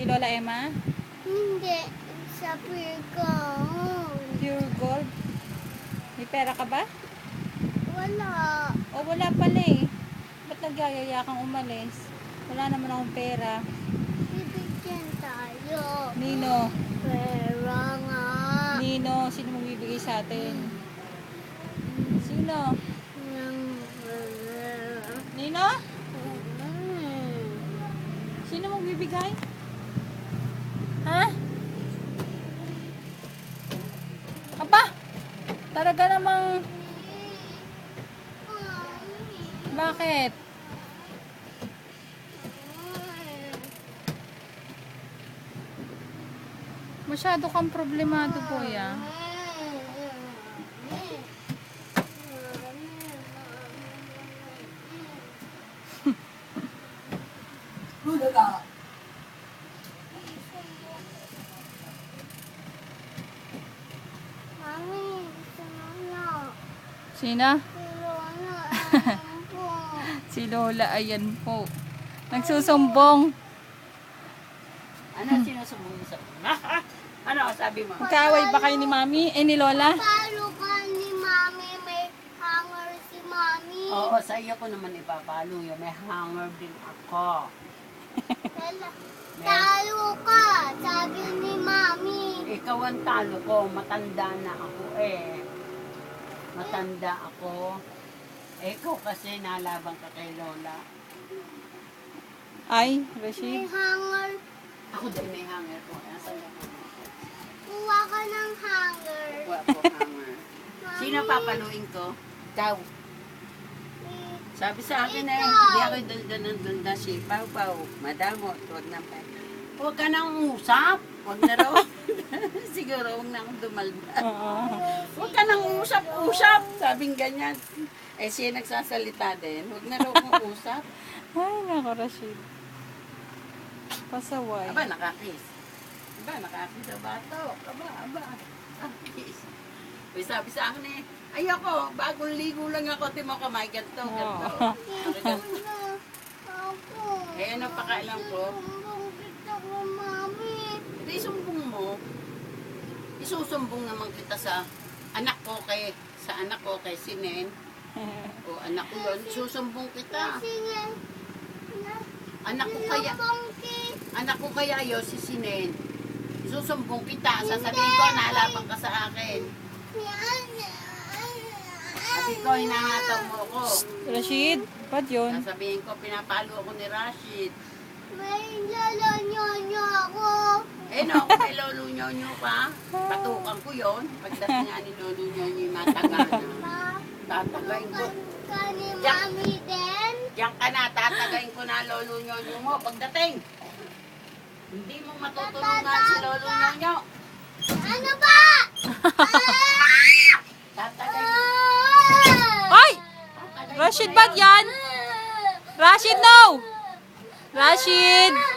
Kay Lola Emma? Hindi. Sa Pirgo. Pure gold? May pera ka ba? Wala. O wala pala eh. Ba't nagyayaya kang umalis? Wala naman akong pera. Bibigyan tayo. Nino? Pera nga. Nino? Sino magbibigay sa atin? Sino? Nino? Mm. Sino magbibigay? Ha? Aba! Talaga namang... Bakit? Masyado kang problemado, kuya. Mami, gusto mo na. Sino? Si Lola, ayan po. Nagsusumbong. Ano sinusumbong mo sa Ano sabi mo? Magkaaway ba kayo ni Mami? Eh, ni Lola? Palo ka ni Mami, may hanger si Mami. Oo, sa iyo ko naman ipapalo yun. May hanger din ako. Talo ka, sabi ni Mami. Ikaw ang talo ko. Matanda na ako eh. Matanda ako. Eh, ikaw kasi nalaban ka kay Lola. Ay, May Rashid. hanger. Ako din may hanger ko. Nasaan yung hanger? Kuha ka ng hanger. Kuha ko hanger. Sino papaluin ko? Ikaw. Sabi sa akin eh, hindi ako dunda ng dunda si Pau Pau. Madamo, huwag na pa. Huwag ka nang usap. Huwag na raw. Siguro huwag na akong dumalda. Oo. Huwag ka nang usap-usap. Sabing ganyan. Eh siya nagsasalita din. Huwag na raw kong usap. Ay, nako, Rashid. Pasaway. Aba, nakakis. Aba, nakakis sa bato. Aba, aba. Ah, kiss. May sabi sa akin eh, ayoko, bagong ligo lang ako, timo kamay, ganito, ganito. Ano? Ako. Eh, ano pakailan ko? Sumbong kita ko, Mami. Hindi sumbong mo. Isusumbong naman kita sa anak ko kay sa anak ko kay Sinen. O anak ko yun, susumbong kita. Anak ko kaya, anak ko kaya yun si Sinen. Susumbong kita, sasabihin ko nalaban ka sa akin. Sabi ko, hinahataw mo ako. Rashid, ba't yun? Sasabihin ko, pinapalo ako ni Rashid. May lalanyo ako. Eh no, may lolo nyonyo pa, patukan ko yon. Pagdating nga ni lolo nyonyo yung mataga na. Ma, Tatagayin ko. ka ni Mami din. Diyan ka na, tatagayin ko na lolo nyonyo mo. Pagdating, hindi mo matutulungan si lolo nyonyo. Ano ba? Tatagayin. Ay! Rashid, ba't yan? Rashid, no! Rashid!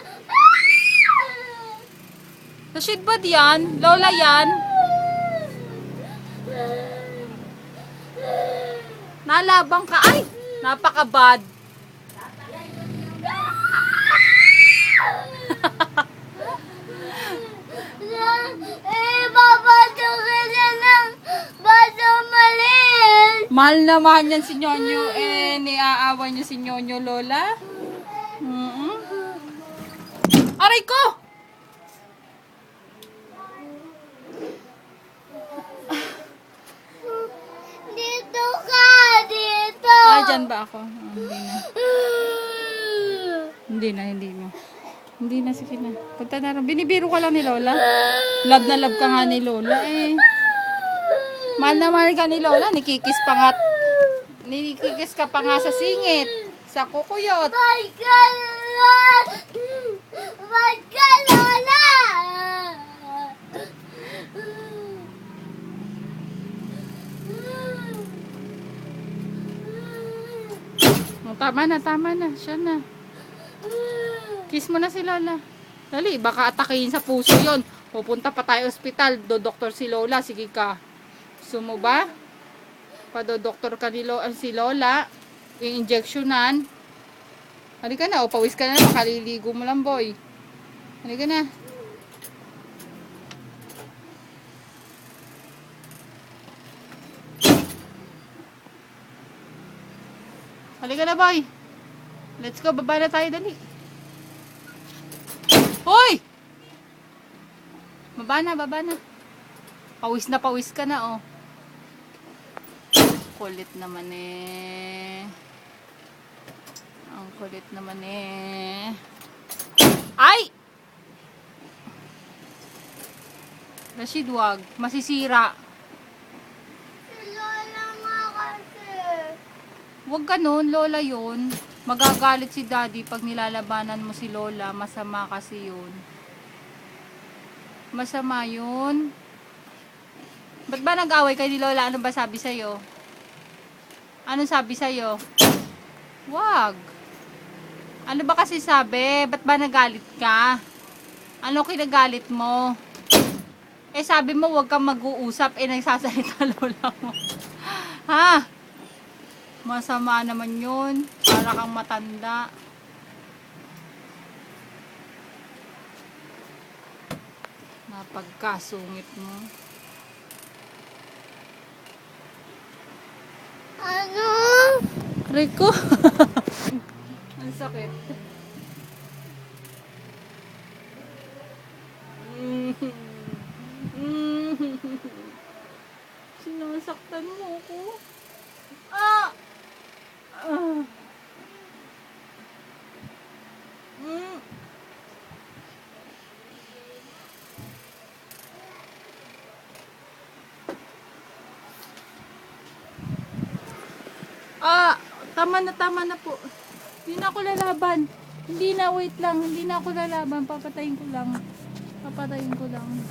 Rashid, ba't yan? Lola yan? Nalabang ka. Ay! Napaka-bad. Eh. Mahal na mahal yan si Nyonyo. Eh, niaawa niyo si Nyonyo, Lola. Ako? Ah, hindi na. Hindi na, hindi na. Hindi na, sige na. Punta na rin. Binibiro ka lang ni Lola. Love na love ka nga ni Lola eh. Mahal na mahal ka ni Lola. Nikikis pa nga. Nikikis ka pa nga sa singit. Sa kukuyot. Ba't ka, Lola? Ba't ka, Lola? Oh, tama na, tama na. Siya na. Kiss mo na si Lola. Dali, baka atakihin sa puso yon. Pupunta pa tayo ospital. Do doktor si Lola. Sige ka. Gusto mo ba? Padodoktor ka ni Lo ah, si Lola. I-injectionan. Halika na, o pawis ka na. Makaliligo mo lang, boy. Halika na. Halika na, boy. Let's go. Baba na tayo, dali. Hoy! Baba na, baba na. Pawis na pawis ka na, oh. Kulit naman eh. Ang kulit naman eh. Ay! Rashid, wag. Masisira. Huwag ganun, Lola yun. Magagalit si Daddy pag nilalabanan mo si Lola. Masama kasi yun. Masama yun. Ba't ba nag-away kayo ni Lola? Ano ba sabi sa'yo? Ano sabi sa'yo? Wag. Ano ba kasi sabi? Ba't ba nagalit ka? Ano kinagalit mo? Eh sabi mo wag kang mag-uusap. Eh nagsasalita Lola mo. ha? Masama naman yun. Para kang matanda. Napagkasungit mo. Ano? Rico. Ang sakit. Sinasaktan mo ako. Ah! Ah! Mm. Ah, tama na, tama na po. Hindi na ako lalaban. Hindi na, wait lang. Hindi na ako lalaban. Papatayin ko lang. Papatayin ko lang.